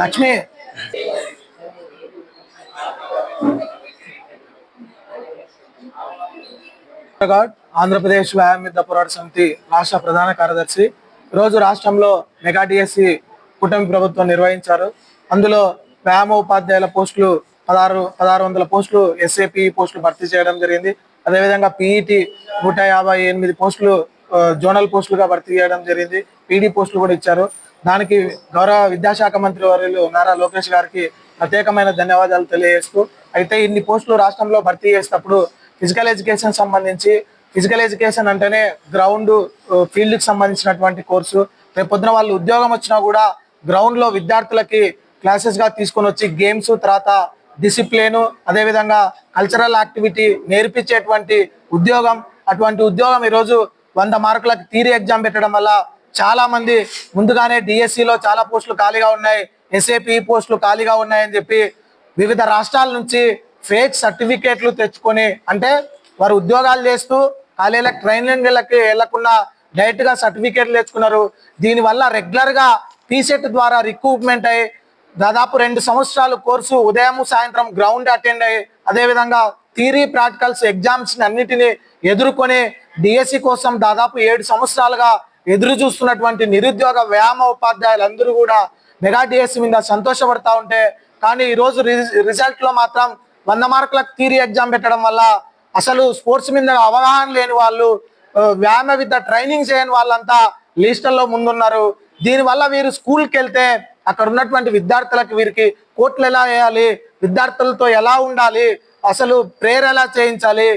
లక్ష్మి. ఆంధ్రప్రదేశ్ వ్యాయామ మిద్ద పోరాట సమితి రాష్ట్ర ప్రధాన కార్యదర్శి. ఈరోజు రాష్ట్రంలో మెగా డిఎస్సి కూటమి ప్రభుత్వం నిర్వహించారు. అందులో వ్యాయామ ఉపాధ్యాయుల పోస్టులు పదహారు పదహారు వందల పోస్టులు ఎస్ఏపి పోస్టులు భర్తీ చేయడం జరిగింది. అదేవిధంగా పీఈటి నూట యాభై ఎనిమిది పోస్టులు జోనల్ పోస్టులుగా భర్తీ చేయడం జరిగింది. పీడీ పోస్టులు కూడా ఇచ్చారు. దానికి గౌరవ విద్యాశాఖ మంత్రి వర్యులు నారా లోకేష్ గారికి ప్రత్యేకమైన ధన్యవాదాలు తెలియజేస్తూ అయితే ఇన్ని పోస్టులు రాష్ట్రంలో భర్తీ చేసేటప్పుడు ఫిజికల్ ఎడ్యుకేషన్ సంబంధించి ఫిజికల్ ఎడ్యుకేషన్ అంటేనే గ్రౌండ్ ఫీల్డ్కి సంబంధించినటువంటి కోర్సు. రేపు పొద్దున వాళ్ళు ఉద్యోగం వచ్చినా కూడా గ్రౌండ్లో విద్యార్థులకి క్లాసెస్గా తీసుకొని వచ్చి గేమ్స్ తర్వాత డిసిప్లిన్ అదేవిధంగా కల్చరల్ యాక్టివిటీ నేర్పించేటువంటి ఉద్యోగం. అటువంటి ఉద్యోగం ఈరోజు వంద మార్కులకు థియరీ ఎగ్జామ్ పెట్టడం వల్ల చాలా మంది ముందుగానే డిఎస్సిలో చాలా పోస్టులు ఖాళీగా ఉన్నాయి ఎస్ఏపి పోస్టులు ఖాళీగా ఉన్నాయని చెప్పి వివిధ రాష్ట్రాల నుంచి ఫేక్ సర్టిఫికేట్లు తెచ్చుకొని అంటే వారు ఉద్యోగాలు చేస్తూ ఖాళీలకు ట్రైనింగ్లకి వెళ్ళకుండా డైరెక్ట్గా సర్టిఫికేట్లు తెచ్చుకున్నారు. దీనివల్ల రెగ్యులర్గా గా ద్వారా రిక్రూట్మెంట్ అయ్యి దాదాపు రెండు సంవత్సరాలు కోర్సు ఉదయం సాయంత్రం గ్రౌండ్ అటెండ్ అయ్యి అదేవిధంగా థియరీ ప్రాక్టికల్స్ ఎగ్జామ్స్ అన్నిటిని ఎదుర్కొని డిఎస్సి కోసం దాదాపు ఏడు సంవత్సరాలుగా ఎదురు చూస్తున్నటువంటి నిరుద్యోగ వ్యాయామ ఉపాధ్యాయులందరూ కూడా మెగా డిఎస్సి మీద సంతోషపడతా ఉంటే కానీ ఈరోజు రిజల్ట్లో మాత్రం వంద మార్కులకు థియరీ ఎగ్జామ్ పెట్టడం వల్ల అసలు స్పోర్ట్స్ మీద అవగాహన లేని వాళ్ళు వ్యాయామ విద్య ట్రైనింగ్ చేయని వాళ్ళంతా లిస్టుల్లో ముందున్నారు. దీనివల్ల వీరు స్కూల్కి వెళ్తే అక్కడ ఉన్నటువంటి విద్యార్థులకు వీరికి కోట్లు ఎలా వేయాలి విద్యార్థులతో ఎలా ఉండాలి అసలు ప్రేయర్ ఎలా చేయించాలి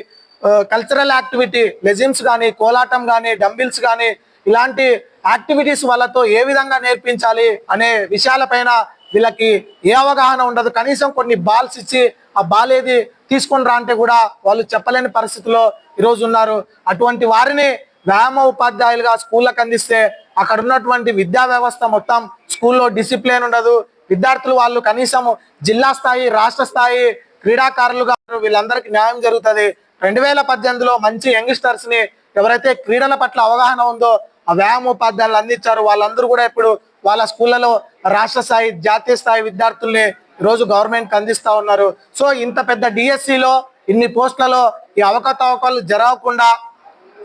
కల్చరల్ యాక్టివిటీ లెజిమ్స్ కానీ కోలాటం కానీ డంబిల్స్ కానీ ఇలాంటి యాక్టివిటీస్ వాళ్ళతో ఏ విధంగా నేర్పించాలి అనే విషయాలపైన వీళ్ళకి ఏ అవగాహన ఉండదు. కనీసం కొన్ని బాల్స్ ఇచ్చి ఆ బాల్ ఏది తీసుకొని రా అంటే కూడా వాళ్ళు చెప్పలేని పరిస్థితిలో ఈరోజు ఉన్నారు. అటువంటి వారిని వ్యాయామ ఉపాధ్యాయులుగా స్కూళ్ళకి అందిస్తే అక్కడ ఉన్నటువంటి విద్యా వ్యవస్థ మొత్తం స్కూల్లో డిసిప్లిన్ ఉండదు. విద్యార్థులు వాళ్ళు కనీసం జిల్లా స్థాయి రాష్ట్ర స్థాయి క్రీడాకారులుగా వీళ్ళందరికీ న్యాయం జరుగుతుంది. రెండు వేల పద్దెనిమిదిలో మంచి యంగ్స్టర్స్ని ఎవరైతే క్రీడల పట్ల అవగాహన ఉందో ఆ వ్యాయామ ఉపాధ్యాయులు అందించారు. వాళ్ళందరూ కూడా ఇప్పుడు వాళ్ళ స్కూళ్ళలో రాష్ట్ర స్థాయి జాతీయ స్థాయి విద్యార్థుల్ని ఈరోజు గవర్నమెంట్ అందిస్తా ఉన్నారు. సో ఇంత పెద్ద డిఎస్సిలో ఇన్ని పోస్టులలో ఈ అవకతవకలు జరగకుండా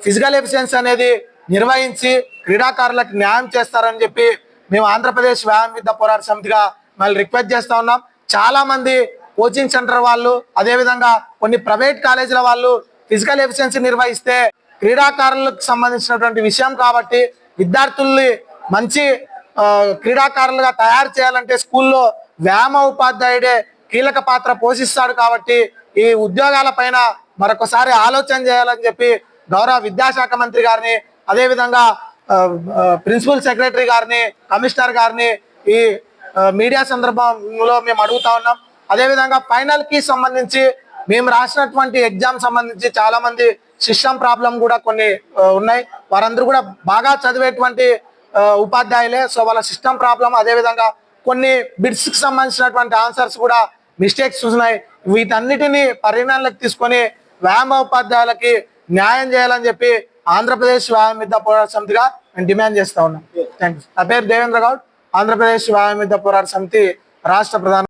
ఫిజికల్ ఎఫిషియన్సీ అనేది నిర్వహించి క్రీడాకారులకు న్యాయం చేస్తారని చెప్పి మేము ఆంధ్రప్రదేశ్ వ్యాయామ విద్య పోరాట సమితిగా మళ్ళీ రిక్వెస్ట్ చేస్తూ ఉన్నాం. చాలా మంది కోచింగ్ సెంటర్ వాళ్ళు అదేవిధంగా కొన్ని ప్రైవేట్ కాలేజీల వాళ్ళు ఫిజికల్ ఎఫిషియన్సీ నిర్వహిస్తే క్రీడాకారులకు సంబంధించినటువంటి విషయం కాబట్టి విద్యార్థుల్ని మంచి క్రీడాకారులుగా తయారు చేయాలంటే స్కూల్లో వ్యాయామ ఉపాధ్యాయుడే కీలక పాత్ర పోషిస్తాడు కాబట్టి ఈ ఉద్యోగాల పైన మరొకసారి ఆలోచన చేయాలని చెప్పి గౌరవ విద్యాశాఖ మంత్రి గారిని అదేవిధంగా ప్రిన్సిపల్ సెక్రటరీ గారిని కమిషనర్ గారిని ఈ మీడియా సందర్భంలో మేము అడుగుతా ఉన్నాం. అదేవిధంగా ఫైనల్కి సంబంధించి మేము రాసినటువంటి ఎగ్జామ్ సంబంధించి చాలామంది సిస్టమ్ ప్రాబ్లం కూడా కొన్ని ఉన్నాయి. వారందరూ కూడా బాగా చదివేటువంటి ఉపాధ్యాయులే. సో వాళ్ళ సిస్టమ్ ప్రాబ్లం అదేవిధంగా కొన్ని బిడ్స్కి సంబంధించినటువంటి ఆన్సర్స్ కూడా మిస్టేక్స్ ఉన్నాయి. వీటన్నిటిని పరిగణనలోకి తీసుకొని వ్యాయామ ఉపాధ్యాయులకి న్యాయం చేయాలని చెప్పి ఆంధ్రప్రదేశ్ వ్యాయామ విద్య పోరాట సమితిగా నేను డిమాండ్ చేస్తా ఉన్నాను థ్యాంక్ నా పేరు దేవేంద్ర గౌడ్. ఆంధ్రప్రదేశ్ వ్యాయామ విద్య పోరాట సమితి రాష్ట్ర ప్రధాన